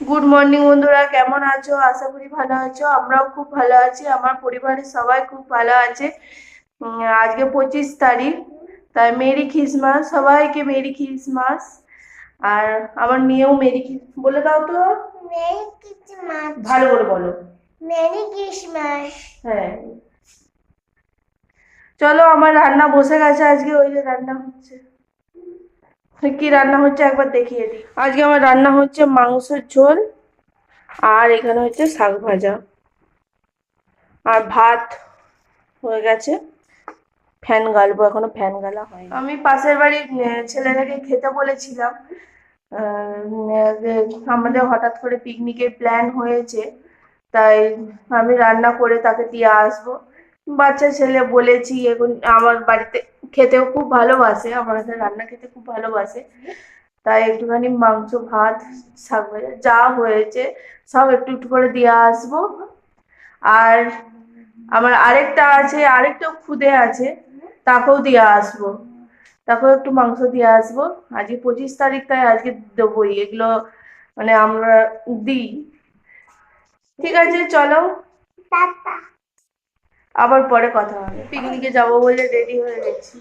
Good morning বন্ধুরা। কেমন আছো? আশা করি ভালো আছো। আমরাও খুব ভালো আছি। আমার পরিবারের সবাই খুব ভালো আছে। আজকে পঁচিশ তারিখ। তাই মেরি খ্রিসমাস। সবাইকে মেরি খ্রিসমাস। আর আমার মেয়েও মেরি বলে দাও তো। মেরি ভালো করে বলো। মেরি ক্রিসমাস হ্যাঁ। চলো আমার রান্না বসে গেছে আজকে। ওই যে রান্না হচ্ছে। কি রান্না হচ্ছে একবার দেখিয়ে দিই। আজকে আমার রান্না হচ্ছে মাংসের ঝোল আর এখানে হচ্ছে শাক ভাজা। আর ভাত হয়ে গেছে। ফ্যান গালবো, এখনও ফ্যান গালা হয় আমি পাশের বাড়ির ছেলেটাকে খেতে বলেছিলাম। আমাদের হঠাৎ করে পিকনিকের প্ল্যান হয়েছে। তাই আমি রান্না করে তাকে দিয়ে আসব। বাচ্চা ছেলে বলেছি, এখন আমার বাড়িতে খেতেও খুব ভালোবাসে, আমার হাতে রান্না খেতে খুব ভালোবাসে। তাই একটুখানি মাংস, ভাত, শাক যা হয়েছে, সব একটু একটু করে দিয়ে আসব। আর আমার আরেকটা আছে, আরেকটা খুদে আছে, তাকেও দিয়ে আসব। তাকেও একটু মাংস দিয়ে আসব। আজকে পঁচিশ তারিখ, তাই আজকে দেবোই, এগুলো মানে আমরা দিই। ঠিক আছে, চলো। আবার পরে কথা হবে। পিকনিকে যাব বলে রেডি হয়ে গেছি।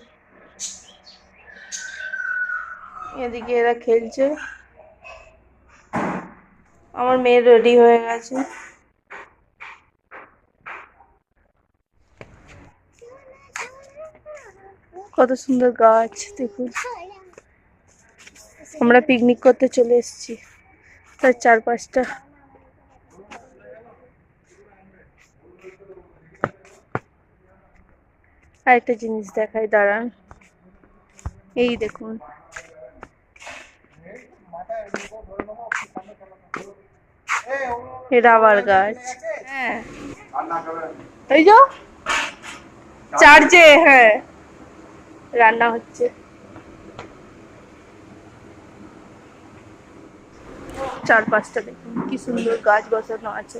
এদিকে এরা খেলছে। আমার মেয়ে রেডি হয়ে গেছে। কত সুন্দর গাছ, দেখুন। আমরা পিকনিক করতে চলে এসেছি। তার চার আরেকটা জিনিস দেখাই, দাঁড়ান। এই দেখুন। রাবার গাছ। হ্যাঁ। এই চার্জে হ্যাঁ। রান্না হচ্ছে। চার পাঁচটা দেখুন, কি সুন্দর গাছ বসানো আছে।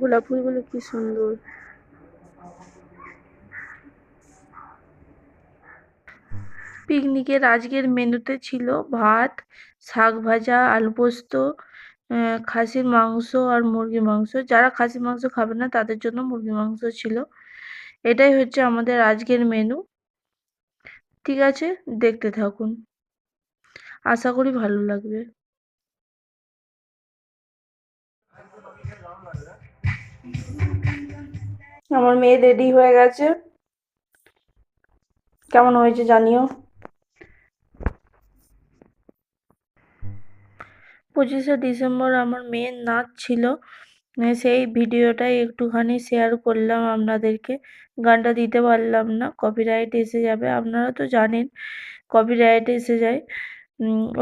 গোলাপ ফুলগুলো কি সুন্দর। পিকনিকের আজকের মেনুতে ছিল ভাত, শাক ভাজা, আলু পোস্ত খাসির মাংস আর মুরগির মাংস। যারা খাসির মাংস খাবে না, তাদের জন্য মুরগির মাংস ছিল। এটাই হচ্ছে আমাদের আজকের মেনু। ঠিক আছে, দেখতে থাকুন। আশা করি ভালো লাগবে। আমার মেয়ে রেডি হয়ে গেছে। কেমন হয়েছে জানিও? পঁচিশে ডিসেম্বর আমার মেয়ের নাচ ছিল। সেই ভিডিওটাই একটুখানি শেয়ার করলাম আপনাদেরকে। গানটা দিতে পারলাম না কপিরাইট এসে যাবে। আপনারা তো জানেন কপিরাইট এসে যায়।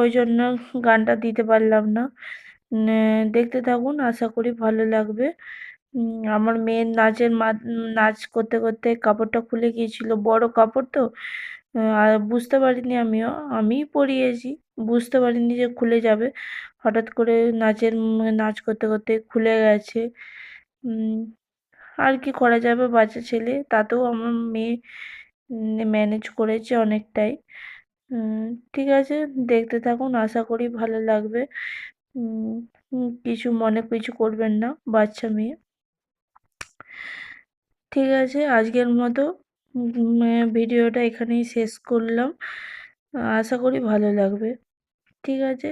ওই জন্য গানটা দিতে পারলাম না। দেখতে থাকুন, আশা করি ভালো লাগবে। আমার মেয়ের নাচের নাচ করতে করতে কাপড়টা খুলে গিয়েছিল। বড় কাপড় তো আর বুঝতে পারিনি আমিও, আমিই পরিয়েছি। বুঝতে পারিনি যে খুলে যাবে। হঠাৎ করে নাচের, নাচ করতে করতে খুলে গেছে। আর কি করা যাবে বাচ্চা ছেলে? তাতেও আমার মেয়ে ম্যানেজ করেছে অনেকটাই। ঠিক আছে। দেখতে থাকুন, আশা করি ভালো লাগবে। কিছু মনে কিছু করবেন না, বাচ্চা মেয়ে। ঠিক আছে, আজকের মতো ভিডিওটা এখানেই শেষ করলাম। আশা করি ভালো লাগবে। ঠিক আছে,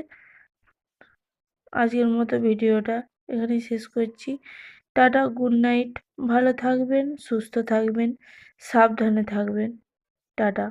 আজকের মতো ভিডিওটা এখানেই শেষ করছি। Tata, good night. ভালো থাকবেন, সুস্থ থাকবেন, সাবধানে থাকবেন। টাটা।